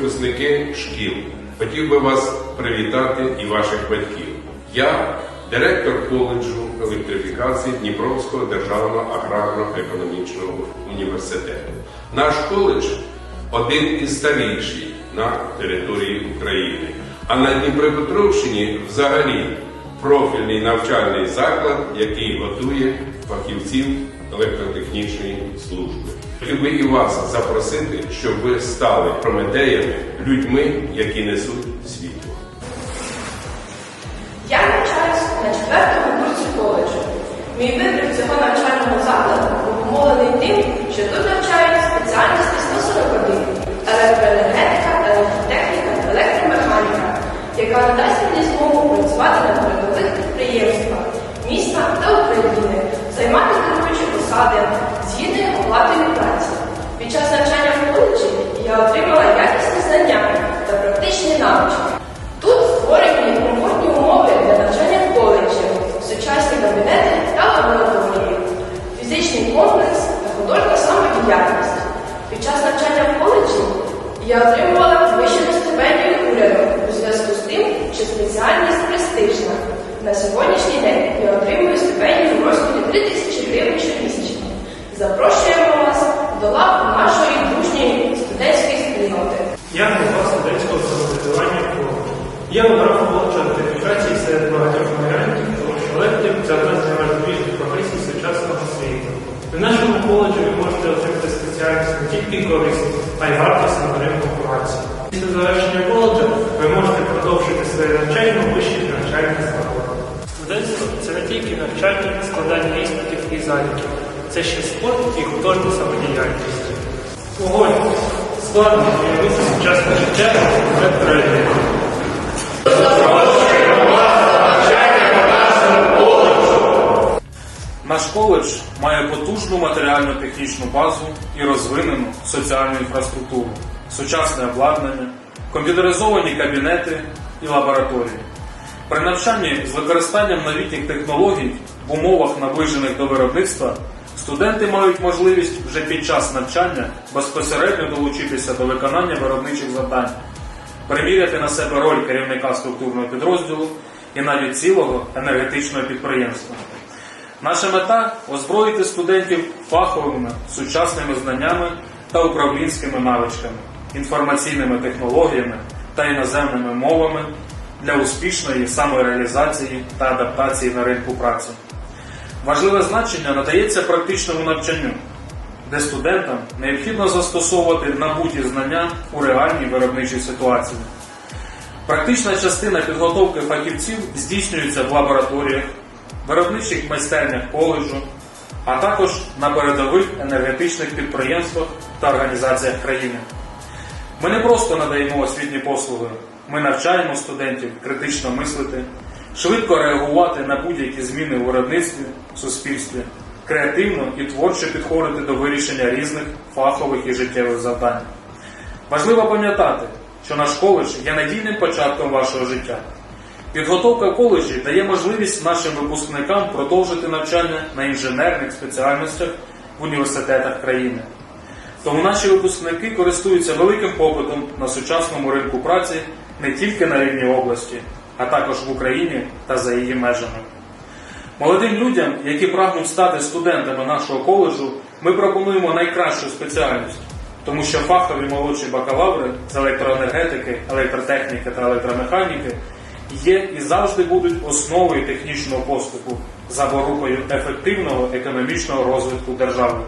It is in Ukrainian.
випускники шкіл. Хотів би вас привітати і ваших батьків. Я директор коледжу електрифікації Дніпровського державного аграрно-економічного університету. Наш коледж один із старіших на території України. А на Дніпропетровщині взагалі профільний навчальний заклад, який готує фахівців електротехнічної служби. Хотів би і вас запросити, щоб ви стали прометеями, людьми, які несуть світло. Я навчаюсь на четвертому курсі коледжу. Мій вибір цього навчального закладу обумовлений тим, що тут навчають спеціальності 141 електроенергетика, електротехніка, електромеханіка, яка надасть мені змогу працювати на передових підприємствах міста та України, займати керуючі посади з гідною оплатою праці. Під час навчання в коледжі отримала якісні знання та практичні навички. Тут створені комфортні умови для навчання в коледжі, сучасні кабінети та лабораторії, фізичний комплекс та художня самодіяльність. Під час навчання в коледжі я отримувала підвищену стипендію уряду у зв'язку з тим, що спеціальність престижна. На сьогоднішній день я отримую стипендію в розмірі 3 тисячі гривень щомісячно. Запрошуємо вас до лав Я голова студентського самоврядування форуму. Я обрав коледж електрифікації серед багатьох варіантів, тому що електрик це одна з найважливіших професій сучасного світу. В нашому коледжі ви можете отримати спеціальність не тільки корисну, а й вартісну на ринку праці. Після завершення коледжа ви можете продовжити своє навчання у вищих навчальних закладах. Студентство це не тільки навчання, складання іспитів і заліків. Це ще спорт і художня самодіяльність. Погодьтесь, складно уявити сучасне життя в електроенергії. Наш коледж має потужну матеріально-технічну базу і розвинену соціальну інфраструктуру, сучасне обладнання, комп'ютеризовані кабінети і лабораторії. При навчанні з використанням новітніх технологій в умовах, наближених до виробництва, студенти мають можливість вже під час навчання безпосередньо долучитися до виконання виробничих завдань, приміряти на себе роль керівника структурного підрозділу і навіть цілого енергетичного підприємства. Наша мета озброїти студентів фаховими сучасними знаннями та управлінськими навичками, інформаційними технологіями та іноземними мовами для успішної самореалізації та адаптації на ринку праці. Важливе значення надається практичному навчанню, де студентам необхідно застосовувати набуті знання у реальній виробничій ситуації. Практична частина підготовки фахівців здійснюється в лабораторіях, виробничих майстернях коледжу, а також на передових енергетичних підприємствах та організаціях країни. Ми не просто надаємо освітні послуги, ми навчаємо студентів критично мислити, швидко реагувати на будь-які зміни у виробництві, суспільстві, креативно і творчо підходити до вирішення різних фахових і життєвих завдань. Важливо пам'ятати, що наш коледж є надійним початком вашого життя. Підготовка в коледжі дає можливість нашим випускникам продовжити навчання на інженерних спеціальностях в університетах країни. Тому наші випускники користуються великим попитом на сучасному ринку праці не тільки на рівні області, а також в Україні та за її межами. Молодим людям, які прагнуть стати студентами нашого коледжу, ми пропонуємо найкращу спеціальність, тому що фахові молодші бакалаври з електроенергетики, електротехніки та електромеханіки є і завжди будуть основою технічного поступу за порукою ефективного економічного розвитку держави.